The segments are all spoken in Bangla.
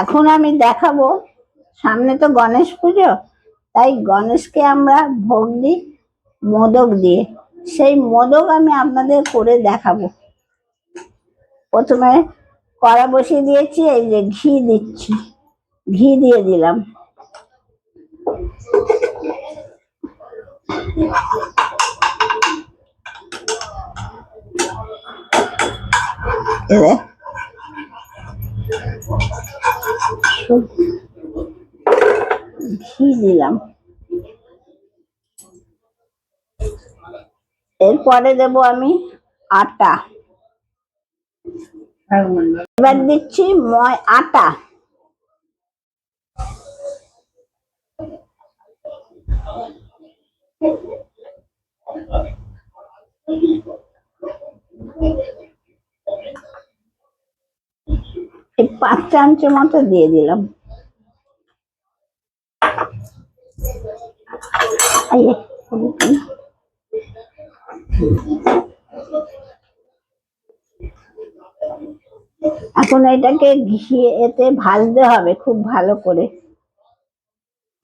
এখন আমি দেখাবো, সামনে তো গণেশ পুজো, তাই গণেশকে আমরা ভোগ দিই, মোদক দিয়ে। সেই মোদক আমি আপনাদের করে দেখাবো। প্রথমে কড়া বসিয়ে দিয়েছি, এই যে ঘি দিচ্ছি। ঘি দিয়ে দিলাম। এবার ঘি দিলাম এরপরে দেব আমি আটা। এবার দিচ্ছি ময় আটা এই পাঁচ চামচ মতো দিয়ে দিলাম। এখন এটাকে ঘিয়ে এতে ভাজতে হবে খুব ভালো করে।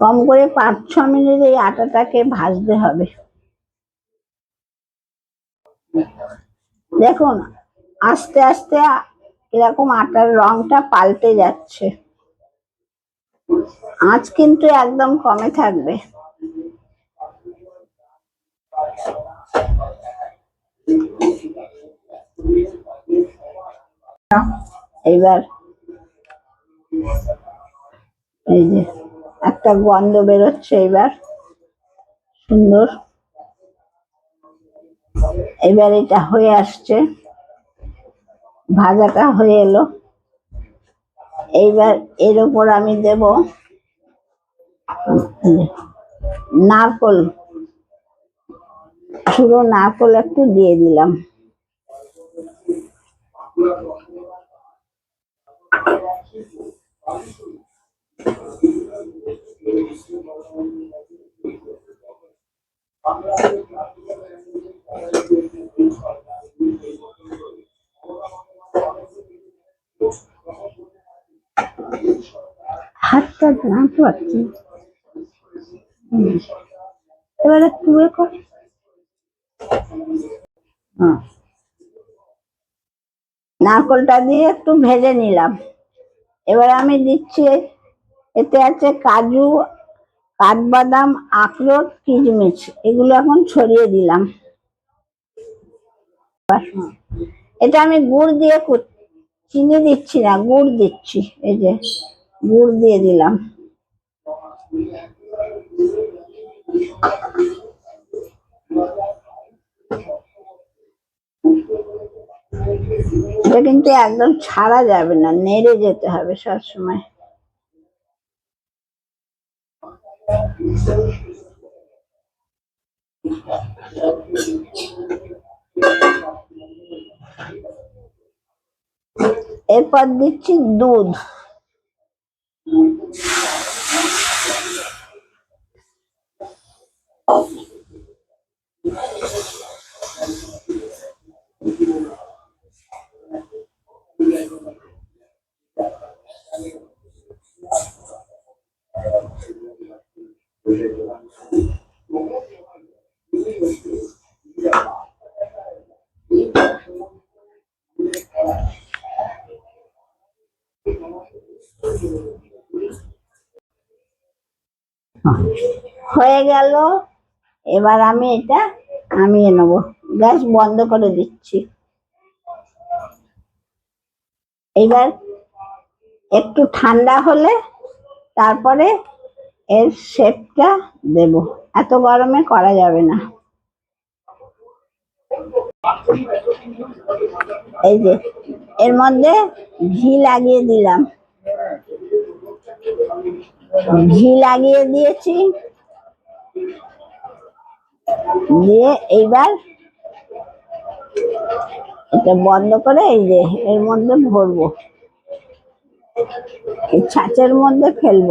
কম করে পাঁচ, ছ মিনিট এই আটাটাকে ভাজতে হবে। দেখুন, আস্তে আস্তে এরকম আটার রংটা পাল্টে যাচ্ছে। আঁচ কিন্তু একদম কমে থাকবে। এইবার এই যে একটা গন্ধ বেরোচ্ছে এবার সুন্দর। এবার এটা হয়ে আসছে। ভাজাটা হয়ে এলো। এইবার এর উপর আমি দেব নারকল। শুধু নারকল একটু দিয়ে দিলাম। হাতটা জানতে পারছি। এবার এ কর। নারকলটা দিয়ে একটু ভেজে নিলাম। এবার আমি দিচ্ছি, এতে আছে কাজু, কাঠবাদাম, আখরোট, কিশমিশ। এগুলো এখন ছড়িয়ে দিলাম। এটা আমি গুড় দিয়ে চিনি দিচ্ছি না, গুড় দিচ্ছি, এই যে। গুড় দিয়ে দিলাম। এটা কিন্তু একদম ছাড়া যাবে না, নেড়ে যেতে হবে সবসময়। এরপর দিচ্ছি দুধ। হয়ে গেল। এবার আমি এটা নামিয়ে নেব। গ্যাস বন্ধ করে দিচ্ছি। এবার একটু ঠান্ডা হলে তারপরে এর শেপটা দেব। এত গরমে করা যাবে না। এই যে, এর মধ্যে ঘি লাগিয়ে দিলাম। ঘি লাগিয়ে দিয়েছি। দিয়ে এইবার এটা বন্ধ করে এই যে এর মধ্যে ভরবো। ছাঁচের মধ্যে ফেলব।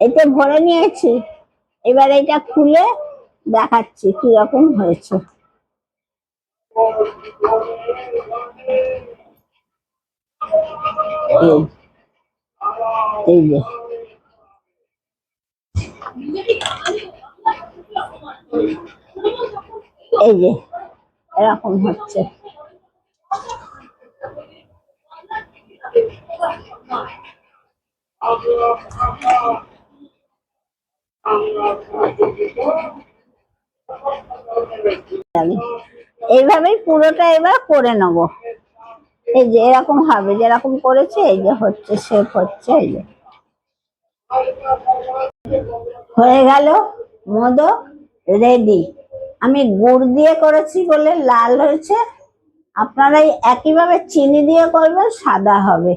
এতে ভরে নিয়েছি। এবার এটা খুলে দেখাচ্ছি কীরকম হয়েছে। এই যে। এই যে, এরকম হচ্ছে। এইভাবেই পুরোটা এবার করে নেব। এই যে, এরকম হবে, যেরকম করেছে, এই যে হচ্ছে শেপ হচ্ছে, এই যে। হয়ে গেল মোদক রেডি আমি গুড় দিয়ে করেছি বলে লাল হয়েছে। আপনারা একইভাবে চিনি দিয়ে করবেন, সাদা হবে।